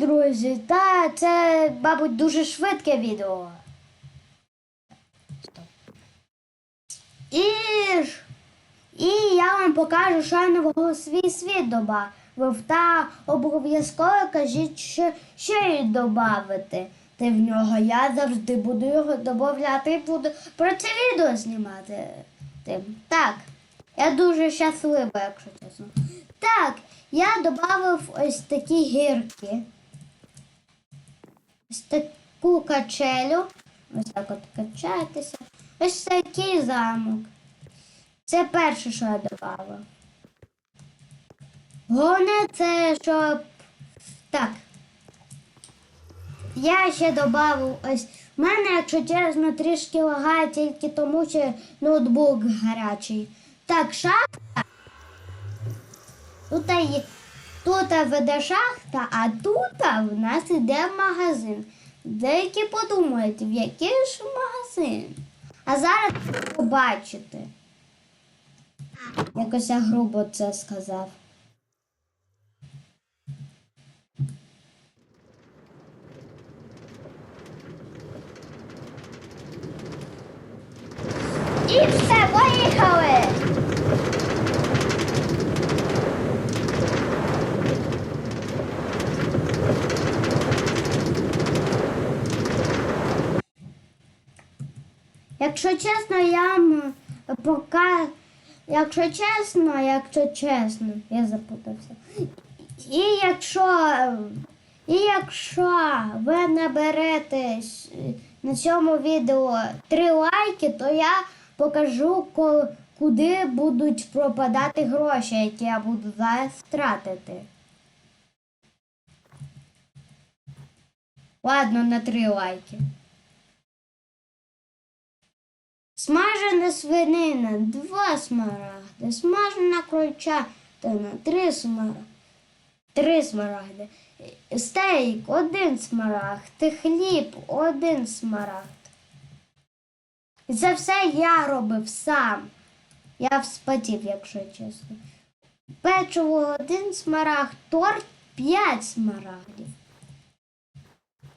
друзі, та це, мабуть, дуже швидке відео. І. І я вам покажу, що я нового свій світ добавив. Та обов'язково кажіть, що ще й додати Ти в нього. Я завжди буду його додати і буду про це відео знімати. Тим. Так, я дуже щаслива, якщо чесно. Так, я додав ось такі гірки. Ось таку качелю. Ось так от качатися. Ось такий замок. Це перше, що я додала. Головне це, щоб. Так. Я ще додав ось. У мене, якщо чесно, трішки лагає тільки тому, що ноутбук гарячий. Так, шахта. Тут є. Тут веде шахта, а тут в нас іде магазин. Деякі подумають, в який ж магазин. А зараз побачите. Якось я грубо це сказав. І все, поїхали! Якщо чесно, я м, пока. Якщо чесно, якщо чесно, я запутався. І якщо, і якщо ви наберете на цьому відео три лайки, то я покажу, куди будуть пропадати гроші, які я буду зараз тратити. Ладно, на три лайки. Свинина, два смарагди, смажена крольчатина, три смарагди. Три смарагди. Стейк, один смарагд, хліб, один смарагд. І це все я робив сам. Я вспотів, якщо чесно. Печиво один смарагд, торт п'ять смарагдів.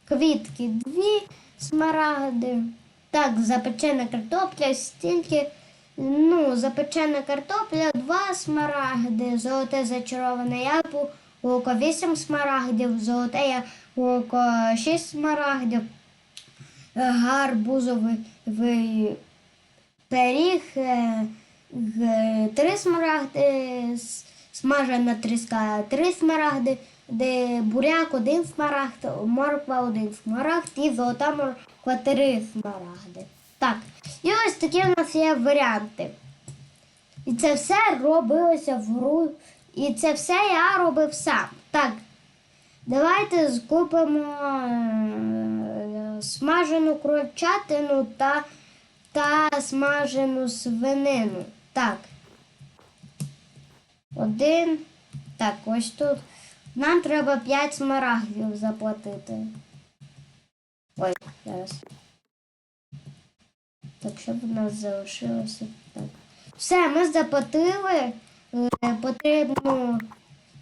Квітки дві смарагди. Так, запечена картопля стільки. Ну, запечена картопля, два смарагди, золоте зачароване яблуко, вісім смарагдів, золоте яблуко, шість смарагдів, е, гарбузовий пиріг, е, три смарагди, с- смажена тріска, три смарагди, де буряк один смарагд, морква один смарагд і золота морква три смарагди. Так, і ось такі у нас є варіанти. І це все робилося в гру. І це все я робив сам. Так, давайте скупимо е, смажену крольчатину та, та смажену свинину. Так. Один. Так, ось тут. Нам треба 5 смарагдів заплатити. Ой, зараз. Так, щоб у нас залишилося так. Все, ми заплатили е, потрібну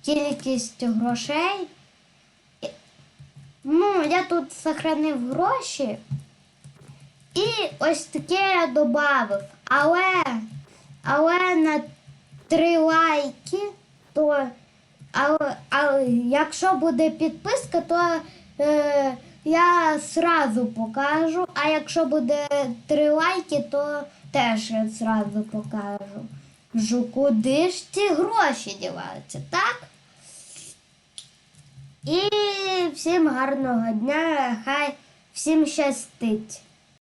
кількість грошей. Ну, я тут сохранив гроші. І ось таке я додав. Але, але на три лайки, то але, але якщо буде підписка, то е, я сразу покажу. А якщо буде три лайки, то теж я зразу покажу. Жу, куди ж ці гроші діваються, так? І всім гарного дня, хай всім щастить.